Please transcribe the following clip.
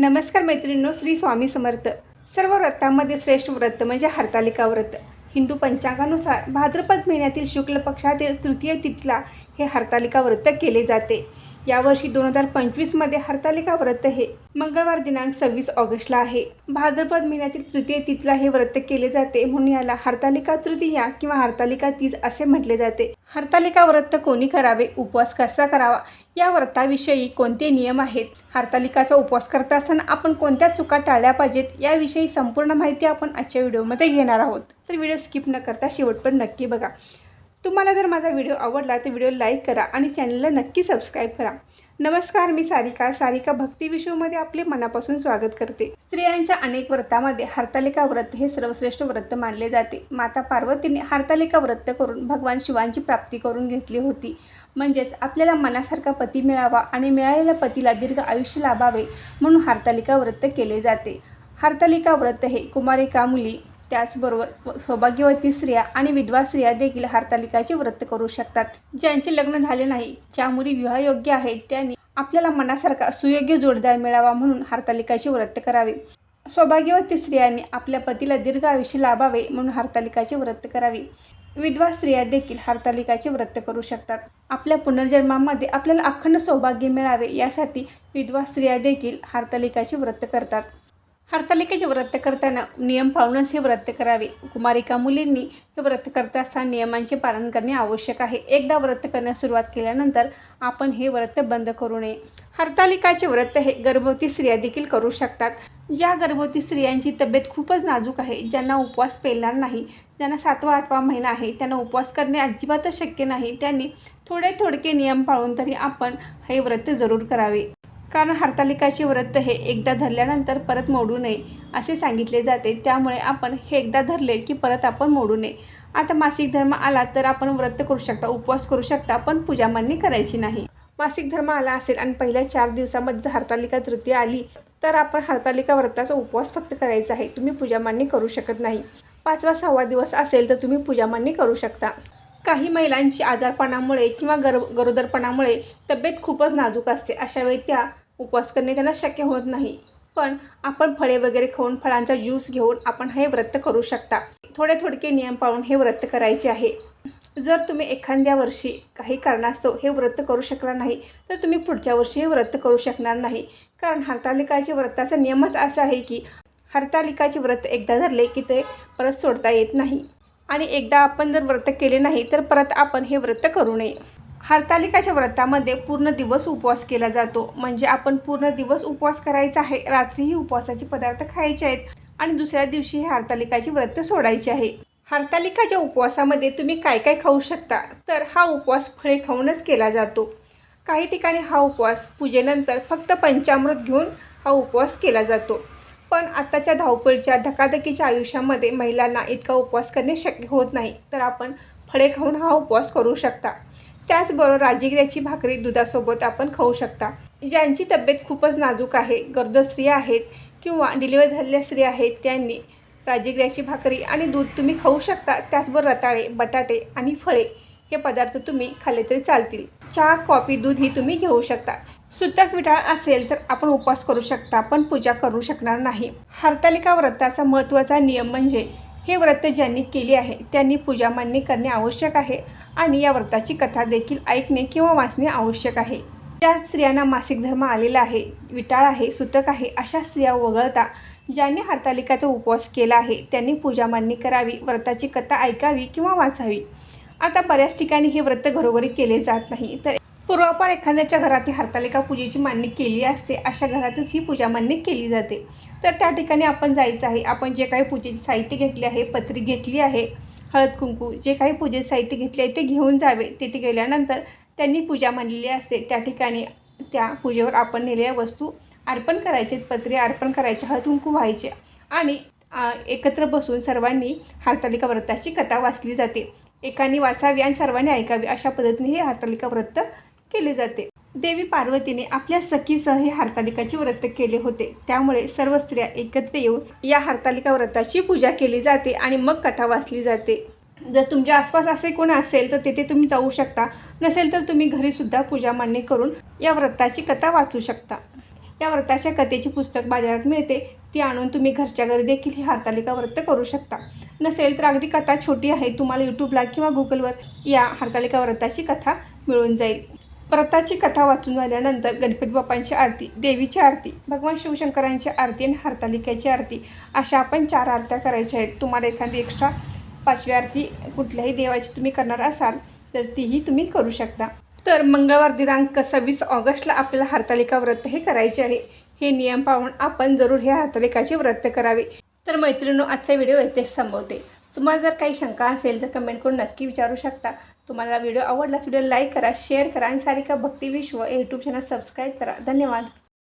नमस्कार मैत्रिणींनो श्री स्वामी समर्थ. सर्व व्रतामध्ये श्रेष्ठ व्रत म्हणजे हरतालिका व्रत. हिंदू पंचांगानुसार भाद्रपद महिन्यातील शुक्ल पक्षातील तृतीय तिथीला हे हरतालिका व्रत केले जाते. यावर्षी दोन हजार पंचवीसमध्ये हरतालिका व्रत हे मंगळवार दिनांक सव्वीस ऑगस्टला आहे. भाद्रपद महिन्यातील तृतीय तिथीला हे व्रत केले जाते म्हणून याला हरतालिका तृतीया किंवा हरतालिका तीज असे म्हटले जाते. हरतालिका व्रत कोणी करावे? उपवास कसा करावा? या व्रताविषयी कोणते नियम आहेत? हरतालिकाचा उपवास करत असताना आपण कोणत्या चुका टाळल्या पाहिजेत? याविषयी संपूर्ण माहिती आपण आजच्या व्हिडिओमध्ये घेणार आहोत. तर व्हिडिओ स्किप न करता शेवट पण नक्की बघा. तुम्हाला जर माझा व्हिडिओ आवडला तर व्हिडिओ लाईक करा आणि चॅनलला नक्की सबस्क्राईब करा. नमस्कार मी सारिका. सारिका भक्ती विश्वमध्ये आपले मनापासून स्वागत करते. स्त्रियांच्या अनेक व्रतामध्ये हरतालिका व्रत हे सर्वश्रेष्ठ व्रत मानले जाते. माता पार्वतीने हरतालिका व्रत करून भगवान शिवांची प्राप्ती करून घेतली होती. म्हणजेच आपल्याला मनासारखा पती मिळावा आणि मिळालेल्या पतीला दीर्घ आयुष्य लाभावे म्हणून हरतालिका व्रत केले जाते. हरतालिका व्रत हे कुमारिका मुली त्याचबरोबर सौभाग्यवती स्त्रिया आणि विधवा स्त्रिया देखील हरतालिकाचे व्रत करू शकतात. ज्यांचे लग्न झाले नाही ज्या मुली विवाहयोग्य आहेत त्यांनी आपल्याला मनासारखा सुयोग्य जोडदार मिळावा म्हणून हरतालिकाचे व्रत करावे. सौभाग्यवती स्त्रियांनी आपल्या पतीला दीर्घ आयुष्य लाभावे म्हणून हरतालिकाचे व्रत करावे. विधवा स्त्रिया देखील हरतालिकाचे व्रत करू शकतात. आपल्या पुनर्जन्मामध्ये आपल्याला अखंड सौभाग्य मिळावे यासाठी विधवा स्त्रिया देखील हरतालिकाचे व्रत करतात. हरतालिकेचे व्रत करताना नियम पाळूनच हे व्रत करावे. कुमारिका मुलींनी हे व्रत करता असताना नियमांचे पालन करणे आवश्यक आहे. एकदा व्रत करण्यास सुरुवात केल्यानंतर आपण हे व्रत बंद करू नये. हरतालिकाचे व्रत हे गर्भवती स्त्रिया देखील करू शकतात. ज्या गर्भवती स्त्रियांची तब्येत खूपच नाजूक आहे ज्यांना उपवास पेलणार नाही ज्यांना सातवा आठवा महिना आहे त्यांना उपवास करणे अजिबातच शक्य नाही त्यांनी थोडे थोडके नियम पाळून तरी आपण हे व्रत जरूर करावे. कारण हरतालिकाचे व्रत हे एकदा धरल्यानंतर परत मोडू नये असे सांगितले जाते. त्यामुळे आपण हे एकदा धरले की परत आपण मोडू नये. आता मासिक धर्म आला तर आपण व्रत करू शकता उपवास करू शकता पण पूजा मांडणी करायची नाही. मासिक धर्म आला असेल आणि पहिल्या चार दिवसामध्ये जर हरतालिका तृतीय आली तर आपण हरतालिका व्रताचा उपवास फक्त करायचा आहे. तुम्ही पूजा मांडणी करू शकत नाही. पाचवा सहावा दिवस असेल तर तुम्ही पूजा मांडणी करू शकता. काही महिलांची आजारपणामुळे किंवा गर गरोदरपणामुळे तब्येत खूपच नाजूक असते. अशा वेळी त्या उपवास करणे त्यांना शक्य होत नाही. पण आपण फळे वगैरे खाऊन फळांचा ज्यूस घेऊन आपण हे व्रत करू शकता. थोडे थोडके नियम पाळून हे व्रत करायचे आहे. जर तुम्ही एखाद्या वर्षी काही कारणास्तव हे व्रत करू शकणार नाही तर तुम्ही पुढच्या वर्षी हे व्रत करू शकणार नाही. कारण हरतालिकाचे व्रताचा नियमच असा आहे की हरतालिकाचे व्रत एकदा धरले की ते परत सोडता येत नाही. आणि एकदा आपण जर व्रत केले नाही तर परत आपण हे व्रत करू नये. हरतालिकाच्या व्रतामध्ये पूर्ण दिवस उपवास केला जातो. म्हणजे आपण पूर्ण दिवस उपवास करायचा आहे. रात्रीही उपवासाचे पदार्थ खायचे आहेत. आणि दुसऱ्या दिवशी हे हरतालिकाचे व्रत सोडायचे आहे. हरतालिकाच्या उपवासामध्ये तुम्ही काय काय खाऊ शकता? तर हा उपवास फळे खाऊनच केला जातो. काही ठिकाणी हा उपवास पूजेनंतर फक्त पंचामृत घेऊन हा उपवास केला जातो. पण आत्ताच्या धावपळीच्या धकाधकीच्या आयुष्यामध्ये महिलांना इतका उपवास करणे शक्य होत नाही तर आपण फळे खाऊन हा उपवास करू शकता. त्याचबरोबर राजगिऱ्याची भाकरी दुधासोबत आपण खाऊ शकता. ज्यांची तब्येत खूपच नाजूक आहे गर्द स्त्रिया आहेत किंवा डिलिव्हर झालेल्या स्त्रिया आहेत त्यांनी राजगिऱ्याची भाकरी आणि दूध तुम्ही खाऊ शकता. त्याचबरोबर रताळे बटाटे आणि फळे हे पदार्थ तुम्ही खाल्ले तरी चालतील. चहा कॉफी दूध ही तुम्ही घेऊ शकता. सुतक विटाळ असेल तर आपण उपवास करू शकता पण पूजा करू शकणार नाही. हरतालिका व्रताचा महत्त्वाचा नियम म्हणजे हे व्रत ज्यांनी केले आहे त्यांनी पूजा मांडणी करणे आवश्यक आहे आणि या व्रताची कथा देखील ऐकणे किंवा वाचणे आवश्यक आहे. ज्या स्त्रियांना मासिक धर्म आलेला आहे विटाळ आहे सुतक आहे अशा स्त्रिया वगळता ज्यांनी हरतालिकाचा उपवास केला आहे त्यांनी पूजा मांडणी करावी व्रताची कथा ऐकावी किंवा वाचावी. आता बऱ्याच ठिकाणी हे व्रत घरोघरी केले जात नाही तर पूर्वापार एखाद्याच्या घरात ही हरतालिका पूजेची मांडणी केली असते अशा घरातच ही पूजा मांडणी केली जाते. तर त्या ठिकाणी आपण जायचं आहे. आपण जे काही पूजेचे साहित्य घेतले आहे पत्री घेतली आहे हळद कुंकू जे काही पूजेचे साहित्य घेतले आहे ते घेऊन जावे. तिथे गेल्यानंतर त्यांनी पूजा मांडलेली असते. त्या ठिकाणी त्या पूजेवर आपण नेलेल्या वस्तू अर्पण करायचे पत्रे अर्पण करायचे हळद कुंकू व्हायचे आणि एकत्र बसून सर्वांनी हरतालिका व्रताची कथा वाचली जाते. एकाने वाचावी आणि सर्वांनी ऐकावी अशा पद्धतीने हे हरतालिका व्रत केले जाते. देवी पार्वतीने आपल्या सखीसह हे हरतालिकाचे व्रत केले होते. त्यामुळे सर्व स्त्रिया एकत्र येऊन या हरतालिका व्रताची पूजा केली जाते आणि मग कथा वाचली जाते. जर तुमच्या आसपास असे कोण असेल तर तिथे तुम्ही जाऊ शकता. नसेल तर तुम्ही घरीसुद्धा पूजा मांडणी करून या व्रताची कथा वाचू शकता. या व्रताच्या कथेची पुस्तक बाजारात मिळते. ती आणून तुम्ही घरच्या घरी देखील ही हरतालिका व्रत करू शकता. नसेल तर अगदी कथा छोटी आहे. तुम्हाला यूट्यूबला किंवा गुगलवर या हरतालिका व्रताची कथा मिळून जाईल. व्रताची कथा वाचून झाल्यानंतर गणपती बाप्पांची आरती देवीची आरती भगवान शिवशंकरांची आरती आणि हरतालिकेची आरती अशा आपण चार आरत्या करायच्या आहेत. तुम्हाला एखादी एक्स्ट्रा पाचवी आरती कुठल्याही देवाची तुम्ही करणार असाल तर तीही तुम्ही करू शकता. तर मंगळवार दिनांक सव्वीस ऑगस्टला आपल्याला हरतालिका व्रत हे करायचे आहे. हे नियम पाहून आपण जरूर हे हरतालिकाचे व्रत करावे. तर मैत्रिणी आजचा व्हिडिओ येथेच संपवते. तुम्हाला जर काही शंका असेल तर कमेंट करून नक्की विचारू शकता. तुम्हाला व्हिडिओ आवडला व्हिडिओ लाईक करा शेअर करा आणि सारिका भक्ती विश्व यूट्यूब चॅनल सबस्क्राईब करा. धन्यवाद.